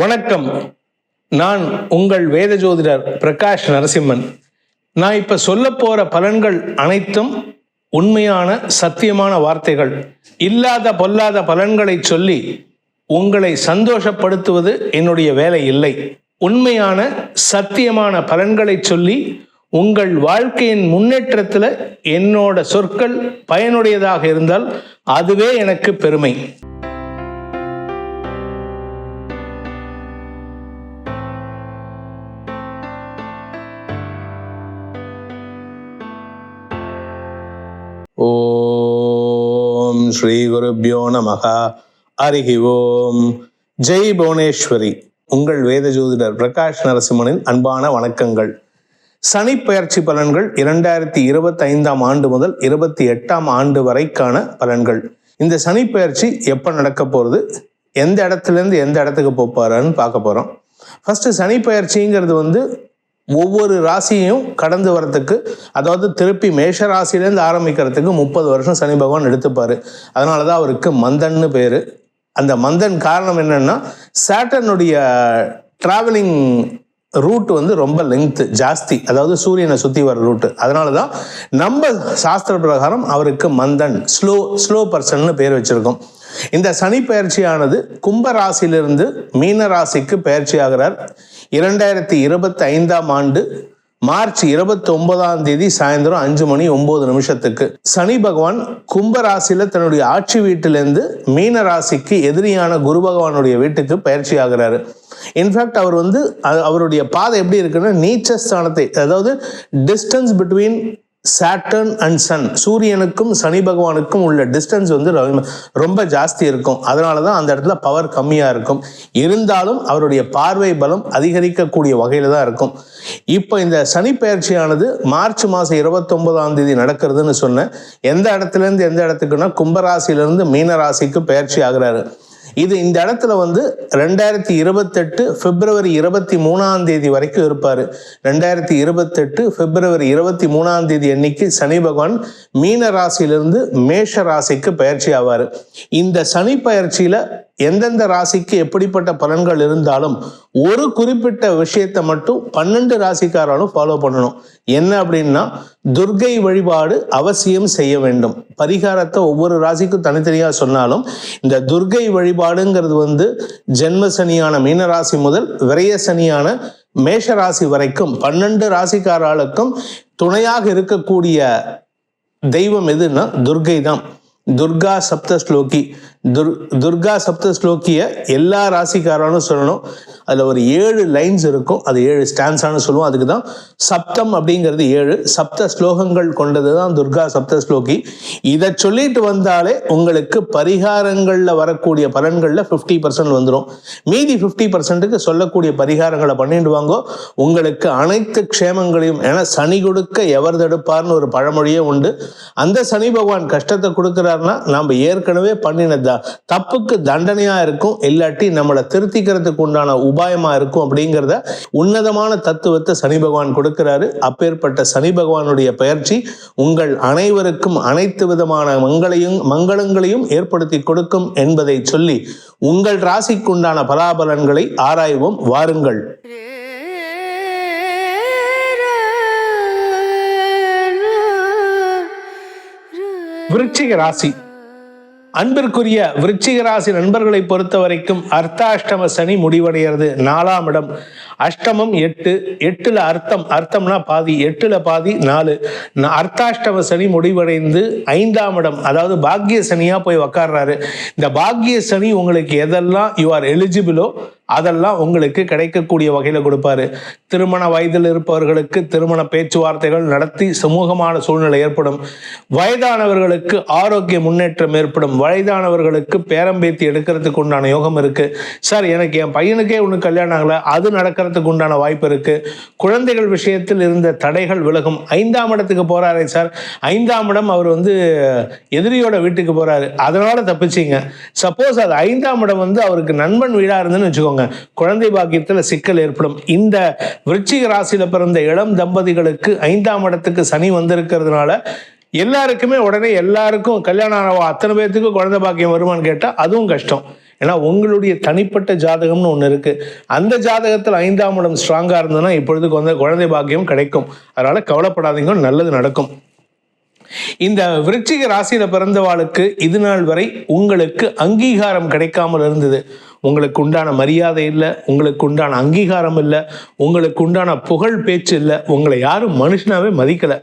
வணக்கம். நான் உங்கள் வேத ஜோதிடர் பிரகாஷ் நரசிம்மன். நான் இப்போ சொல்ல போகிற பலன்கள் அனைத்தும் உண்மையான சத்தியமான வார்த்தைகள். இல்லாத பொல்லாத பலன்களை சொல்லி உங்களை சந்தோஷப்படுத்துவது என்னுடைய வேலை இல்லை. உண்மையான சத்தியமான பலன்களை சொல்லி உங்கள் வாழ்க்கையின் முன்னேற்றத்தில் என்னோட சொற்கள் பயனுடையதாக இருந்தால் அதுவே எனக்கு பெருமை. ஸ்ரீ குருப்பியோ நமக. ஓம் ஜெய் புவனேஸ்வரி. உங்கள் வேத ஜோதிடர் பிரகாஷ் நரசிம்மனின் அன்பான வணக்கங்கள். சனி பயிற்சி பலன்கள் இரண்டாயிரத்தி இருபத்தி ஐந்தாம் ஆண்டு முதல் இருபத்தி எட்டாம் ஆண்டு வரைக்கான பலன்கள். இந்த சனி பயிற்சி எப்போ நடக்க போகிறது எந்த இடத்துலேருந்து எந்த இடத்துக்கு போப்பாருன்னு பார்க்க போகிறோம் ஃபர்ஸ்ட் சனி பயிற்சிங்கிறது வந்து ஒவ்வொரு ராசியையும் கடந்து வரத்துக்கு அதாவது திருப்பி மேஷ ராசியிலேருந்து ஆரம்பிக்கிறதுக்கு முப்பது வருஷம் சனி பகவான் எடுத்துப்பார். அதனால தான் அவருக்கு மந்தன்னு பேர். அந்த மந்தன் காரணம் என்னென்னா சேட்டனுடைய ட்ராவலிங் ரூட் வந்து ரொம்ப லெங்க்த் ஜாஸ்தி. அதாவது சூரியனை சுற்றி வர ரூட்டு அதனால தான் நம்ம சாஸ்திர பிரகாரம் அவருக்கு மந்தன் ஸ்லோ ஸ்லோ பர்சன்னு பேர் வச்சுருக்கோம். இந்த சனி பயிற்சியானது கும்ப ராசியிலிருந்து மீன ராசிக்கு பயிற்சி ஆகிறார். இரண்டாயிரத்தி இருபத்தி ஐந்தாம் ஆண்டு மார்ச் இருபத்தி ஒன்பதாம் தேதி சாயந்தரம் அஞ்சு மணி ஒன்பது நிமிஷத்துக்கு சனி பகவான் கும்ப ராசியில தன்னுடைய ஆட்சி வீட்டிலிருந்து மீன ராசிக்கு எதிரியான குரு பகவானுடைய வீட்டுக்கு பயிற்சி ஆகிறாரு இன்ஃபேக்ட் அவர் வந்து அவருடைய பாதை எப்படி இருக்குன்னா நீச்ச ஸ்தானத்தை அதாவது distance between Saturn and sun சூரியனுக்கும் சனி பகவானுக்கும் உள்ள டிஸ்டன்ஸ் வந்து ரொம்ப- ரொம்ப ஜாஸ்தி இருக்கும். அதனால தான் அந்த இடத்துல பவர் கம்மியாக இருக்கும். இருந்தாலும் அவருடைய பார்வை பலம் அதிகரிக்கக்கூடிய வகையில் தான் இருக்கும். இப்போ இந்த சனி பயிற்சியானது மார்ச் மாதம் இருபத்தொன்பதாம் தேதி நடக்கிறதுன்னு சொன்னேன். எந்த இடத்துலேருந்து எந்த இடத்துக்குன்னா கும்பராசிலேருந்து மீனராசிக்கு பயிற்சி ஆகிறாரு. இது இந்த இடத்துல வந்து ரெண்டாயிரத்தி இருபத்தெட்டு பிப்ரவரி இருபத்தி மூணாம் தேதி வரைக்கும் இருப்பார். ரெண்டாயிரத்தி இருபத்தெட்டு பிப்ரவரி இருபத்தி மூணாம் தேதி அன்னைக்கு சனி பகவான் மீன ராசியிலிருந்து மேஷ ராசிக்கு பயிற்சி ஆவார். இந்த சனி பயிற்சியில எந்தெந்த ராசிக்கு எப்படிப்பட்ட பலன்கள் இருந்தாலும் ஒரு குறிப்பிட்ட விஷயத்தை மட்டும் பன்னெண்டு ராசிக்காரனும் ஃபாலோ பண்ணணும். என்ன அப்படின்னா துர்கை வழிபாடு அவசியம் செய்ய வேண்டும். பரிகாரத்தை ஒவ்வொரு ராசிக்கும் தனித்தனியாக சொன்னாலும் இந்த துர்கை வழிபாடுங்கிறது வந்து ஜென்ம சனியான மீனராசி முதல் விரய சனியான மேஷ ராசி வரைக்கும் பன்னெண்டு ராசிக்காரர்களுக்கும் துணையாக இருக்கக்கூடிய தெய்வம் எதுன்னா துர்கை தான். துர்கா சப்த ஸ்லோகி. துர் துர்கா சப்த ஸ்லோக்கிய எல்லா ராசிக்காரனும் சொல்லணும். அதில் ஒரு ஏழு லைன்ஸ் இருக்கும். அது ஏழு ஸ்டான்ஸானு சொல்லுவோம். அதுக்கு தான் சப்தம் அப்படிங்கிறது ஏழு. சப்த ஸ்லோகங்கள் கொண்டது தான் துர்கா சப்த ஸ்லோகி இதை சொல்லிட்டு வந்தாலே உங்களுக்கு பரிகாரங்களில் வரக்கூடிய பலன்களில் ஃபிஃப்டி பர்சன்ட் வந்துடும் மீதி ஃபிஃப்டி பர்சன்ட்டுக்கு சொல்லக்கூடிய பரிகாரங்களை பண்ணிட்டு வாங்கோ. உங்களுக்கு அனைத்து க்ஷேமங்களையும் ஏன்னா சனி கொடுக்க எவர் தடுப்பார்னு ஒரு பழமொழியே உண்டு. அந்த சனி பகவான் கஷ்டத்தை கொடுக்குறாருன்னா நம்ம ஏற்கனவே பண்ணின தப்புக்கு தண்டனையா இருக்கும் இல்லாட்டி நம்மளை திருத்திக்கிறதுக்கு உண்டான உபாயமா இருக்கும் அப்படிங்கிறத உன்னதமான தத்துவத்தை சனி பகவான் கொடுக்கிறாரு. அப்பேற்பட்ட சனி பகவானுடைய பயிற்சி உங்கள் அனைவருக்கும் அனைத்து விதமான மங்களையும் மங்களங்களையும் ஏற்படுத்தி கொடுக்கும் என்பதை சொல்லி உங்கள் ராசிக்குண்டான பலாபலன்களை ஆராய்வோம். வாருங்கள். விருச்சிக ராசி. அன்பிற்குரிய விருச்சிகராசி நண்பர்களை பொறுத்த வரைக்கும் அர்த்தாஷ்டம சனி முடிவடைகிறது. நாலாம் இடம். அஷ்டமம் எட்டு எட்டுல அர்த்தம் அர்த்தம்னா பாதி எட்டுல பாதி நாலு. அர்த்தாஷ்டம சனி முடிவடைந்து ஐந்தாம் இடம் அதாவது பாக்கிய சனியா போய் உக்காடுறாரு இந்த பாக்கிய சனி உங்களுக்கு எதெல்லாம் யூ ஆர் எலிஜிபிளோ அதெல்லாம் உங்களுக்கு கிடைக்கக்கூடிய வகையில் கொடுப்பாரு. திருமண வயதில் இருப்பவர்களுக்கு திருமண பேச்சுவார்த்தைகள் நடத்தி சுமூகமான சூழ்நிலை ஏற்படும். வயதானவர்களுக்கு ஆரோக்கிய முன்னேற்றம் ஏற்படும். வயதானவர்களுக்கு பேரம்பேத்தி எடுக்கிறதுக்கு உண்டான யோகம் இருக்கு. சார் எனக்கு என் பையனுக்கே ஒன்று கல்யாணம் ஆகல. அது நடக்கிறதுக்கு உண்டான வாய்ப்பு இருக்கு. குழந்தைகள் விஷயத்தில் இருந்த தடைகள் விலகும். ஐந்தாம் இடத்துக்கு போறாரே சார். ஐந்தாம் இடம் அவர் வந்து எதிரியோட வீட்டுக்கு போறாரு. அதனால தப்பிச்சிங்க. சப்போஸ் அது ஐந்தாம் இடம் வந்து அவருக்கு நண்பன் வீடா இருந்துன்னு வச்சுக்கோங்க. குழந்தை பாக்கியத்துல சிக்கல் ஏற்படும். இந்த விருச்சிக ராசியில பிறந்த இளம் தம்பதிகளுக்கு ஐந்தாம் இடத்துக்கு சனி வந்திருக்கிறதுனால எல்லாருக்குமே உடனே எல்லாருக்கும் கல்யாணம் ஆன அத்தனை பேர்த்துக்கும் குழந்தை பாக்கியம் வருமானு கேட்டா அதுவும் கஷ்டம். ஏன்னா உங்களுடைய தனிப்பட்ட ஜாதகம்னு ஒன்று இருக்குது அந்த ஜாதகத்தில் ஐந்தாம் இடம் ஸ்ட்ராங்காக இருந்ததுன்னா இப்பொழுதுக்கு வந்து குழந்தை பாக்கியம் கிடைக்கும். அதனால் கவலைப்படாதீங்க நல்லது நடக்கும். இந்த விருச்சிக ராசியில பிறந்தவாளுக்கு இது நாள் வரை உங்களுக்கு அங்கீகாரம் கிடைக்காமல் இருந்தது. உங்களுக்கு உண்டான மரியாதை இல்லை உங்களுக்கு உண்டான அங்கீகாரம் இல்லை உங்களுக்கு உண்டான புகழ் பேச்சு இல்லை உங்களை யாரும் மனுஷனாவே மதிக்கலை.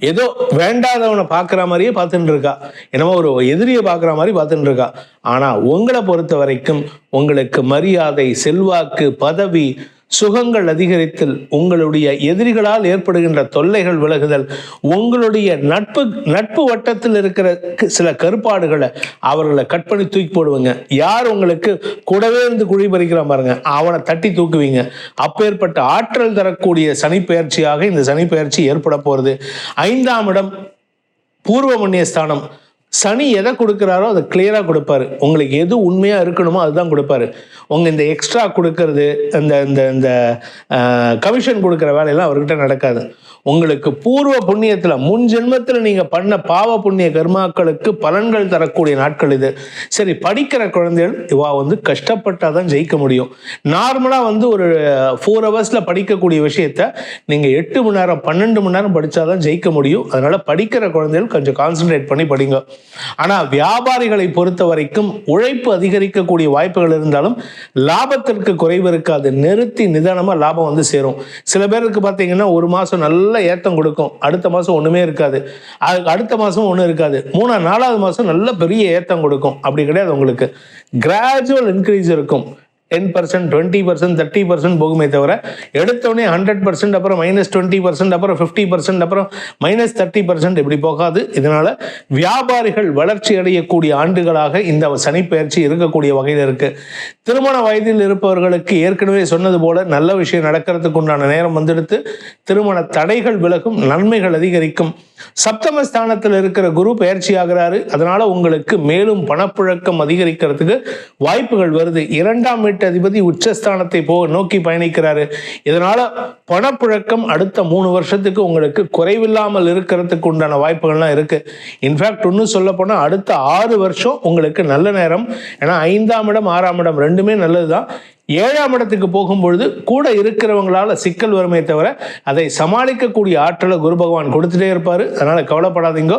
ஏதோ வேண்டாதவனை பார்க்குற மாதிரியே பார்த்துட்டு இருக்கா. என்னமோ ஒரு எதிரியை பார்க்குற மாதிரி பார்த்துட்டு இருக்கா. ஆனால் உங்களை பொறுத்த வரைக்கும் உங்களுக்கு மரியாதை செல்வாக்கு பதவி சுகங்கள் அதிகரித்தல் உங்களுடைய எதிரிகளால் ஏற்படுகின்ற தொல்லைகள் விலகுதல் உங்களுடைய நட்பு நட்பு வட்டத்தில் இருக்கிற க- சில கருப்பாடுகளை அவர்களை கட் பண்ணி தூக்கி போடுவீங்க. யார் உங்களுக்கு கூடவே இருந்து குழி பறிக்கிறான் பாருங்க அவனை தட்டி தூக்குவீங்க. அப்பேற்பட்ட ஆற்றல் தரக்கூடிய சனிப்பெயர்ச்சியாக இந்த சனிப்பெயர்ச்சி ஏற்பட போகிறது ஐந்தாம் இடம் பூர்வ ஸ்தானம் சனி எதை கொடுக்குறாரோ அதை கிளியராக கொடுப்பாரு. உங்களுக்கு எது உண்மையாக இருக்கணுமோ அதுதான் கொடுப்பாரு. உங்கள் இந்த எக்ஸ்ட்ரா கொடுக்கறது இந்த இந்த இந்த கமிஷன் கொடுக்குற வேலையெல்லாம் அவர்கிட்ட நடக்காது. உங்களுக்கு பூர்வ புண்ணியத்தில் முன் ஜென்மத்தில் நீங்கள் பண்ண பாவ புண்ணிய கர்மாக்களுக்கு பலன்கள் தரக்கூடிய நாட்கள் இது. சரி படிக்கிற குழந்தைகள் இவா வந்து கஷ்டப்பட்டால் தான் ஜெயிக்க முடியும். நார்மலாக வந்து ஒரு ஃபோர் ஹவர்ஸில் படிக்கக்கூடிய விஷயத்த நீங்கள் எட்டு மணி நேரம் பன்னெண்டு மணி நேரம் படித்தாதான் ஜெயிக்க முடியும். அதனால் படிக்கிற குழந்தைகள் கொஞ்சம் கான்சென்ட்ரேட் பண்ணி படிங்க. ஆனால் வியாபாரிகளை பொறுத்த வரைக்கும் உழைப்பு அதிகரிக்கக்கூடிய வாய்ப்புகள் இருந்தாலும் லாபத்திற்கு குறைவு இருக்காது. நிறுத்தி நிதானமாக லாபம் வந்து சேரும். சில பேருக்கு பார்த்தீங்கன்னா ஒரு மாதம் நல்ல ஏற்றம் கொடுக்கும். அடுத்த மாதம் ஒன்றுமே இருக்காது. அதுக்கு அடுத்த மாதம் ஒன்றும் இருக்காது. மூணா நாலாவது மாதம் நல்ல பெரிய ஏத்தம் கொடுக்கும். அப்படி கிடையாது உங்களுக்கு. கிராஜுவல் இன்க்ரீஸ் இருக்கும். Ten percent twenty percent thirty percent போகுமே தவிர எடுத்தோடனே ஹண்ட்ரட் பர்சன்ட் அப்புறம் மைனஸ் டுவெண்ட்டி பர்சன்ட் அப்புறம் ஃபிஃப்டி பர்சன்ட் அப்புறம் மைனஸ் தேர்ட்டி பர்சன்ட் இப்படி போகாது. இதனால் வியாபாரிகள் வளர்ச்சி அடையக்கூடிய ஆண்டுகளாக இந்த சனிப்பெயர்ச்சி இருக்கக்கூடிய வகையில் இருக்குது திருமண வயதில் இருப்பவர்களுக்கு ஏற்கனவே சொன்னது போல நல்ல விஷயம் நடக்கிறதுக்கு உண்டான நேரம் வந்தெடுத்து திருமண தடைகள் விலகும் நன்மைகள் அதிகரிக்கும். சப்தம ஸ்தானத்தில் இருக்கிற குரு பயிற்சி ஆகிறாரு அதனால உங்களுக்கு மேலும் பணப்புழக்கம் அதிகரிக்கிறதுக்கு வாய்ப்புகள் வருது. இரண்டாம் வீட்டு அதிபதி உச்சஸ்தானத்தை போ நோக்கி பயணிக்கிறாரு. இதனால பணப்புழக்கம் அடுத்த மூணு வருஷத்துக்கு உங்களுக்கு குறைவில்லாமல் இருக்கிறதுக்கு உண்டான வாய்ப்புகள்லாம் இருக்கு. இன்ஃபேக்ட் இன்னும் சொல்ல போனால் அடுத்த ஆறு வருஷம் உங்களுக்கு நல்ல நேரம். ஏன்னா ஐந்தாம் இடம் ஆறாம் இடம் ரெண்டுமே நல்லதுதான். ஏழாம் இடத்துக்கு போகும்பொழுது கூட இருக்கிறவங்களால சிக்கல் வருமே தவிர அதை சமாளிக்கக்கூடிய ஆற்றலை குரு பகவான் கொடுத்துட்டே இருப்பார். அதனால் கவலைப்படாதீங்க.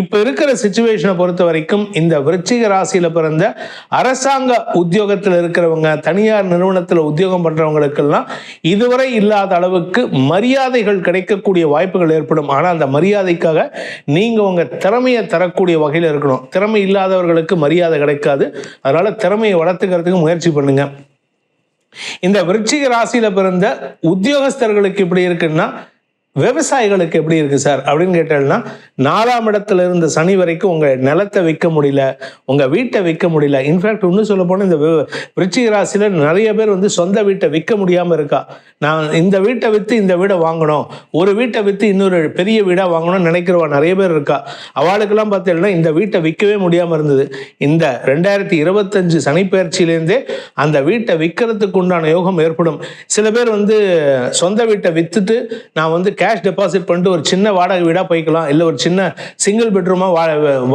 இப்போ இருக்கிற சுச்சுவேஷனை பொறுத்த வரைக்கும் இந்த விருச்சிக ராசியில் பிறந்த அரசாங்க உத்தியோகத்தில் இருக்கிறவங்க தனியார் நிறுவனத்தில் உத்தியோகம் பண்ணுறவங்களுக்கெல்லாம் இதுவரை இல்லாத அளவுக்கு மரியாதைகள் கிடைக்கக்கூடிய வாய்ப்புகள் ஏற்படும். ஆனால் அந்த மரியாதைக்காக நீங்கள் உங்கள் திறமையை தரக்கூடிய வகையில் இருக்கணும். திறமை இல்லாதவர்களுக்கு மரியாதை கிடைக்காது. அதனால் திறமையை வளர்த்துக்கிறதுக்கு முயற்சி பண்ணுங்கள் இந்த விருச்சிக ராசியில பிறந்த உத்தியோகஸ்தர்களுக்கு இப்படி இருக்குன்னா விவசாயிகளுக்கு எப்படி இருக்கு சார்? அப்படின்னு கேட்டேன்னா நாலாம் இடத்துல இருந்த சனி வரைக்கும் உங்க நிலத்தை விற்க முடியல உங்க வீட்டை விற்க முடியல. இன்ஃபேக்ட் இன்னும் சொல்ல போனால் இந்த வி- விருச்சிக ராசியில நிறைய பேர் வந்து சொந்த வீட்டை விற்க முடியாம இருக்கா? நான் இந்த வீட்டை விற்று இந்த வீடை வாங்கணும் ஒரு வீட்டை விற்று இன்னொரு பெரிய வீடா வாங்கணும்னு நினைக்கிறவா நிறைய பேர் இருக்கா? அவளுக்கெல்லாம் பார்த்தீங்கன்னா இந்த வீட்டை விற்கவே முடியாம இருந்தது. இந்த ரெண்டாயிரத்தி இருபத்தஞ்சு சனிப்பெயர்ச்சியிலேருந்தே அந்த வீட்டை விற்கிறதுக்கு உண்டான யோகம் ஏற்படும். சில பேர் வந்து சொந்த வீட்டை வித்துட்டு நான் வந்து கேஷ் டெபாசிட் பண்ணிட்டு ஒரு சின்ன வாடகை வீடாக போய்க்கலாம். இல்லை ஒரு சின்ன சிங்கிள் பெட்ரூமாக வா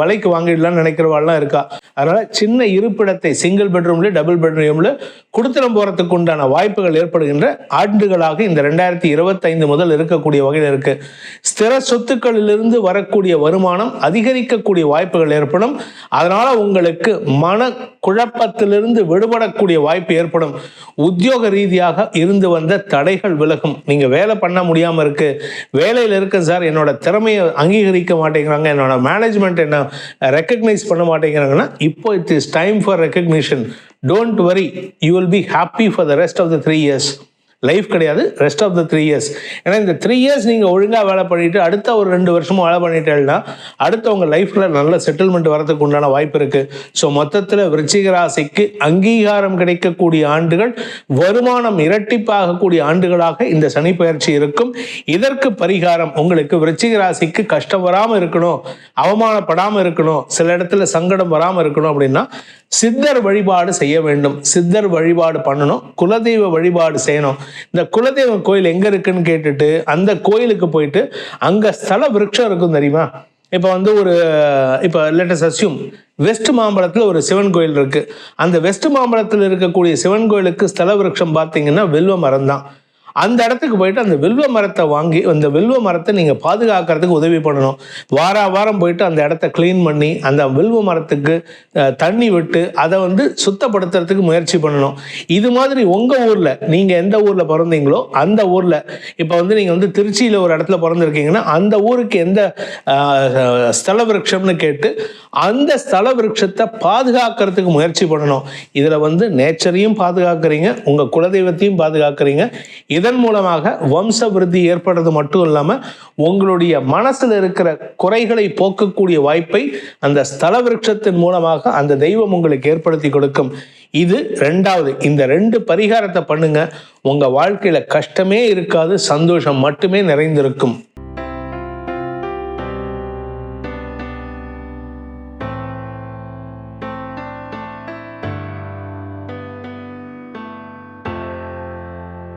வலைக்கு வாங்கிடலாம்னு நினைக்கிறவாள்லாம் இருக்கா. அதனால் சின்ன இருப்பிடத்தை சிங்கிள் பெட்ரூம்லேயும் டபுள் பெட்ரூம்லேயும் குடுத்தனம் போகிறதுக்கு உண்டான வாய்ப்புகள் ஏற்படுகின்ற ஆண்டுகளாக இந்த ரெண்டாயிரத்தி இருபத்தைந்து முதல் இருக்கக்கூடிய வகையில் இருக்கு. ஸ்திர சொத்துக்களிலிருந்து வரக்கூடிய வருமானம் அதிகரிக்கக்கூடிய வாய்ப்புகள் ஏற்படும். அதனால உங்களுக்கு மன குழப்பத்திலிருந்து விடுபடக்கூடிய வாய்ப்பு ஏற்படும். உத்தியோக ரீதியாக இருந்து வந்த தடைகள் விலகும். நீங்க வேலை பண்ண முடியாம இருக்கு. வேலையில் இருக்க சார். என்னோட திறமையை அங்கீகரிக்க மாட்டேங்கிறாங்க. என்னோட மேனேஜ்மெண்ட் என்ன ரெக்கக்னைஸ் பண்ண மாட்டேங்கிறாங்கன்னா இப்போ it is time for recognition don't worry you will be happy for the rest of the three years life கிடையாது rest of the three years ஏன்னா இந்த த்ரீ இயர்ஸ் நீங்கள் ஒழுங்காக வேலை பண்ணிவிட்டு அடுத்த ஒரு ரெண்டு வருஷமும் வேலை பண்ணிட்டேன்னா அடுத்த உங்கள் லைஃப்பில் நல்ல செட்டில்மெண்ட் வரதுக்கு உண்டான வாய்ப்பு இருக்குது ஸோ மொத்தத்தில் விருச்சிக ராசிக்கு அங்கீகாரம் கிடைக்கக்கூடிய ஆண்டுகள் வருமானம் இரட்டிப்பாகக்கூடிய ஆண்டுகளாக இந்த சனி பயிற்சி இருக்கும். இதற்கு பரிகாரம் உங்களுக்கு விருச்சிக ராசிக்கு கஷ்டம் வராமல் இருக்கணும் அவமானப்படாமல் இருக்கணும் சில இடத்துல சங்கடம் வராமல் இருக்கணும் அப்படின்னா சித்தர் வழிபாடு செய்ய வேண்டும். சித்தர் வழிபாடு பண்ணணும். குலதெய்வ வழிபாடு செய்யணும். இந்த குலதெய்வ கோயில் எங்க இருக்குன்னு கேட்டுட்டு அந்த கோயிலுக்கு போயிட்டு அங்க ஸ்தல விருட்சம் இருக்கும் தெரியுமா? இப்போ வந்து ஒரு இப்போ லேட்டஸ்ட் அஸ்யூம் வெஸ்ட் மாம்பழத்தில் ஒரு சிவன் கோயில் இருக்குது அந்த வெஸ்ட் மாம்பழத்தில் இருக்கக்கூடிய சிவன் கோயிலுக்கு ஸ்தல விருட்சம் பார்த்தீங்கன்னா வில்வ மரம் தான் அந்த இடத்துக்கு போயிட்டு அந்த வில்வ மரத்தை வாங்கி அந்த வில்வ மரத்தை நீங்கள் பாதுகாக்கிறதுக்கு உதவி பண்ணணும். வார வாரம் போயிட்டு அந்த இடத்த க்ளீன் பண்ணி அந்த வில்வ மரத்துக்கு தண்ணி விட்டு அதை வந்து சுத்தப்படுத்துறதுக்கு முயற்சி பண்ணணும். இது மாதிரி உங்கள் ஊரில் நீங்கள் எந்த ஊரில் பிறந்தீங்களோ அந்த ஊரில் இப்போ வந்து நீங்கள் வந்து திருச்சியில் ஒரு இடத்துல பிறந்திருக்கீங்கன்னா அந்த ஊருக்கு எந்த ஸ்தல விரக்ஷம்னு கேட்டு அந்த ஸ்தல விரக்ஷத்தை பாதுகாக்கிறதுக்கு முயற்சி பண்ணணும். இதில் வந்து நேச்சரையும் பாதுகாக்கிறீங்க உங்கள் குலதெய்வத்தையும் பாதுகாக்கிறீங்க. இதன் மூலமாக வம்ச விருத்தி ஏற்படுறது மட்டும் இல்லாமல் உங்களுடைய மனசில் இருக்கிற குறைகளை போக்கக்கூடிய வாய்ப்பை அந்த ஸ்தல விருட்சத்தின் மூலமாக அந்த தெய்வம் உங்களுக்கு ஏற்படுத்தி கொடுக்கும். இது ரெண்டாவது. இந்த ரெண்டு பரிகாரத்தை பண்ணுங்க. உங்கள் வாழ்க்கையில் கஷ்டமே இருக்காது சந்தோஷம் மட்டுமே நிறைந்திருக்கும்.